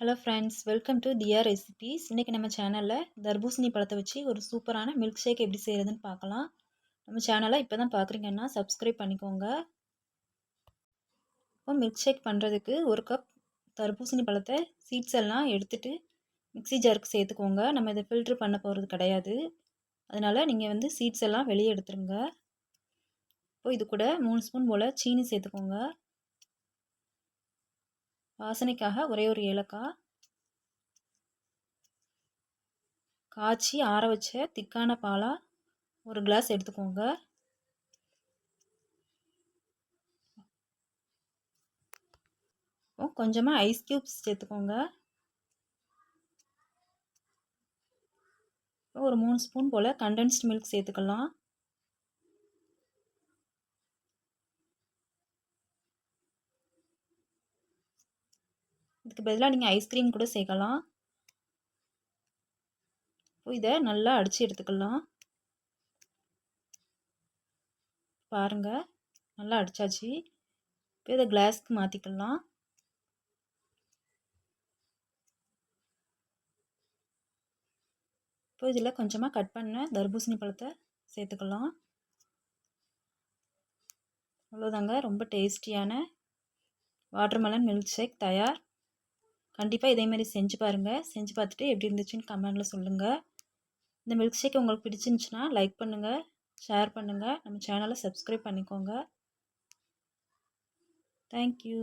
Hello friends welcome to Diya recipes இன்றைக்கி நம்ம சேனலில் தர்பூசணி பழத்தை வச்சு ஒரு சூப்பரான மில்க் ஷேக் எப்படி செய்கிறதுன்னு பார்க்கலாம். நம்ம சேனலை இப்போ தான் பார்க்குறீங்கன்னா சப்ஸ்கிரைப் பண்ணிக்கோங்க. இப்போ மில்க் ஷேக் பண்ணுறதுக்கு ஒரு கப் தர்பூசணி பழத்தை சீட்ஸ் எல்லாம் எடுத்துகிட்டு மிக்சி ஜாருக்கு சேர்த்துக்கோங்க. நம்ம இதை ஃபில்ட்ரு பண்ண போகிறது கிடையாது. அதனால் நீங்கள் வந்து சீட்ஸ் எல்லாம் வெளியே எடுத்துருங்க. இப்போ இது கூட மூணு ஸ்பூன் போல் சீனி சேர்த்துக்கோங்க. வாசனைக்காக ஒரே ஒரு ஏலக்காய். காய்ச்சி ஆற வச்ச திக்கான பாலாக ஒரு கிளாஸ் எடுத்துக்கோங்க. கொஞ்சமாக ஐஸ் க்யூப்ஸ் சேர்த்துக்கோங்க. ஒரு மூணு ஸ்பூன் போல் கண்டென்ஸ்ட் மில்க் சேர்த்துக்கலாம். இதுக்கு பதிலாக நீங்கள் ஐஸ்கிரீம் கூட சேர்க்கலாம். இதை நல்லா அடித்து எடுத்துக்கலாம். பாருங்கள் நல்லா அடித்தாச்சு இப்போ இதை கிளாஸ்க்கு மாற்றிக்கலாம் இப்போ இதில் கொஞ்சமாக கட் பண்ண தர்பூசணி பழத்தை சேர்த்துக்கலாம். அவ்வளோதாங்க ரொம்ப டேஸ்டியான வாட்டர்மெலன் மில்க் ஷேக் தயார். கண்டிப்பாக இதேமாரி செஞ்சு பாருங்கள் செஞ்சு பார்த்துட்டு எப்படி இருந்துச்சுன்னு கமெண்டில் சொல்லுங்கள் இந்த மில்க் ஷேக் உங்களுக்கு பிடிச்சிருந்துச்சின்னா லைக் பண்ணுங்கள் ஷேர் பண்ணுங்கள் நம்ம சேனலை சப்ஸ்கிரைப் பண்ணிக்கோங்க. தேங்க்யூ.